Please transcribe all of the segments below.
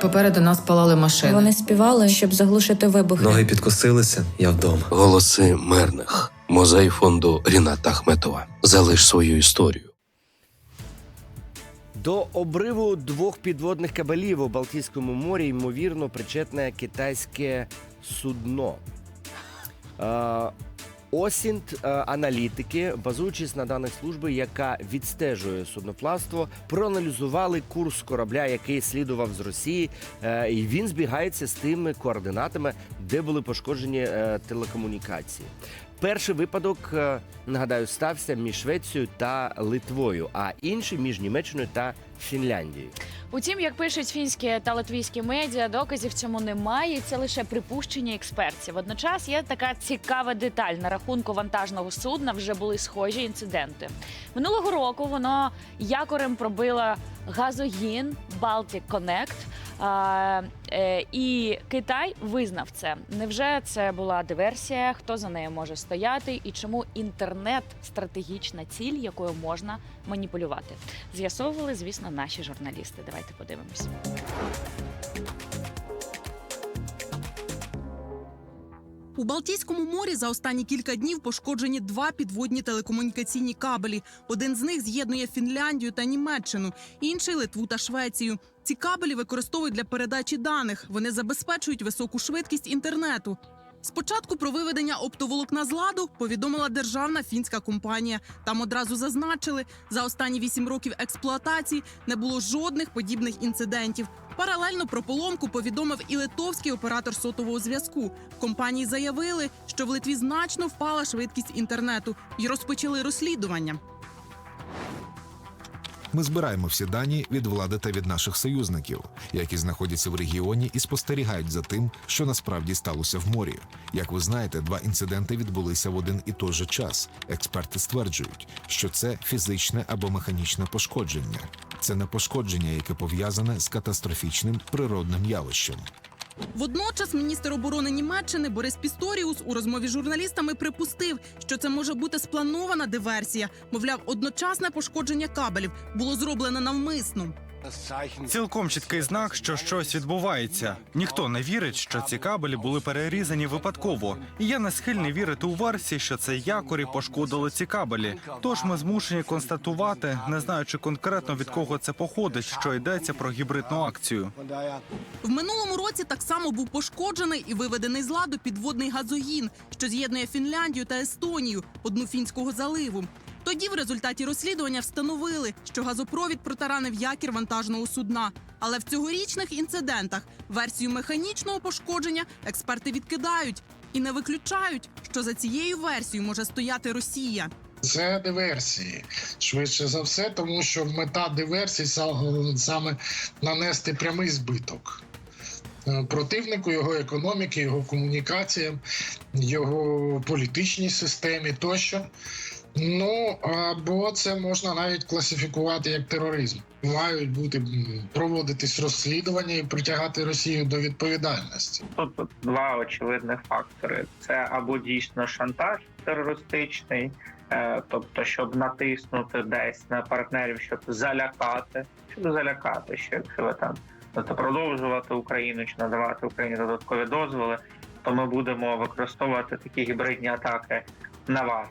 Попереду нас палали машини. Вони співали, щоб заглушити вибухи. Ноги підкосилися, я вдома. Голоси мирних. Музей фонду Ріната Ахметова. Залиш свою історію. До обриву двох підводних кабелів у Балтійському морі ймовірно причетне китайське судно. Е, Осінт е, аналітики, базуючись на даних служби, яка відстежує судноплавство, проаналізували курс корабля, який слідував з Росії, е, і він збігається з тими координатами, де були пошкоджені е, телекомунікації. Перший випадок, е, нагадаю, стався між Швецією та Литвою, а інший між Німеччиною та Фінляндією. Утім, як пишуть фінські та латвійські медіа, доказів цьому немає. Це лише припущення експертів. Водночас є така цікава деталь на рахунку вантажного судна. Вже були схожі інциденти. Минулого року воно якорем пробило газогін Baltic Connect. Е, і Китай визнав це. Невже це була диверсія? Хто за нею може стояти? І чому інтернет стратегічна ціль, якою можна маніпулювати? З'ясовували, звісно, наші журналісти. Давайте подивимось. У Балтійському морі за останні кілька днів пошкоджені два підводні телекомунікаційні кабелі. Один з них з'єднує Фінляндію та Німеччину, інший Литву та Швецію. Ці кабелі використовують для передачі даних. Вони забезпечують високу швидкість інтернету. Спочатку про виведення оптоволокна з ладу повідомила державна фінська компанія. Там одразу зазначили, за останні вісім років експлуатації не було жодних подібних інцидентів. Паралельно про поломку повідомив і литовський оператор сотового зв'язку. Компанії заявили, що в Литві значно впала швидкість інтернету і розпочали розслідування. Ми збираємо всі дані від влади та від наших союзників, які знаходяться в регіоні і спостерігають за тим, що насправді сталося в морі. Як ви знаєте, два інциденти відбулися в один і той же час. Експерти стверджують, що це фізичне або механічне пошкодження. Це не пошкодження, яке пов'язане з катастрофічним природним явищем. Водночас міністр оборони Німеччини Борис Пісторіус у розмові з журналістами припустив, що це може бути спланована диверсія. Мовляв, одночасне пошкодження кабелів було зроблено навмисно. Цілком чіткий знак, що щось відбувається. Ніхто не вірить, що ці кабелі були перерізані випадково. І я не схильний вірити у версії, що це якорі пошкодили ці кабелі. Тож ми змушені констатувати, не знаючи конкретно від кого це походить, що йдеться про гібридну акцію. В минулому році так само був пошкоджений і виведений з ладу підводний газогін, що з'єднує Фінляндію та Естонію, одну фінського заливу. Тоді в результаті розслідування встановили, що газопровід протаранив якір вантажного судна. Але в цьогорічних інцидентах версію механічного пошкодження експерти відкидають і не виключають, що за цією версією може стояти Росія. Це диверсії швидше за все, тому що мета диверсії саме нанести прямий збиток е, противнику, його економіки, його комунікаціям, його політичній системі тощо. Ну або це можна навіть класифікувати як тероризм. Мають бути проводитись розслідування і притягати Росію до відповідальності. Тут два очевидних фактори: це або дійсно шантаж терористичний, е, тобто, щоб натиснути десь на партнерів, щоб залякати, щоб залякати, що якщо ви там будете продовжувати Україну чи надавати Україні додаткові дозволи, то ми будемо використовувати такі гібридні атаки на вас.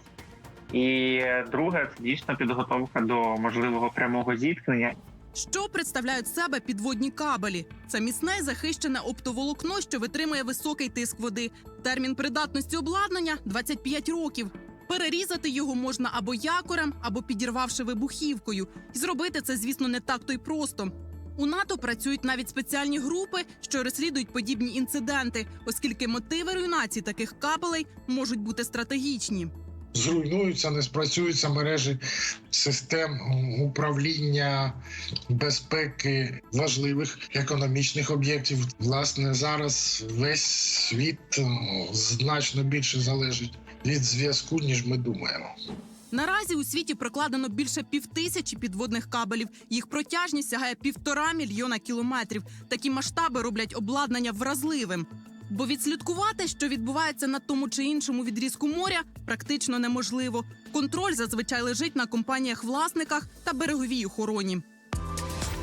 І друге, це дійсно підготовка до можливого прямого зіткнення. Що представляють себе підводні кабелі? Це міцне захищене оптоволокно, що витримує високий тиск води. Термін придатності обладнання 25 років. Перерізати його можна або якорем, або підірвавши вибухівкою. І зробити це, звісно, не так то й просто. У НАТО працюють навіть спеціальні групи, що розслідують подібні інциденти, оскільки мотиви руйнації таких кабелей можуть бути стратегічні. Зруйнуються, не спрацюються мережі систем управління безпеки важливих економічних об'єктів. Власне, зараз весь світ ну, значно більше залежить від зв'язку, ніж ми думаємо. Наразі у світі прокладено більше півтисячі підводних кабелів. Їх протяжність сягає півтора мільйона кілометрів. Такі масштаби роблять обладнання вразливим. Бо відслідкувати, що відбувається на тому чи іншому відрізку моря, практично неможливо. Контроль зазвичай лежить на компаніях-власниках та береговій охороні.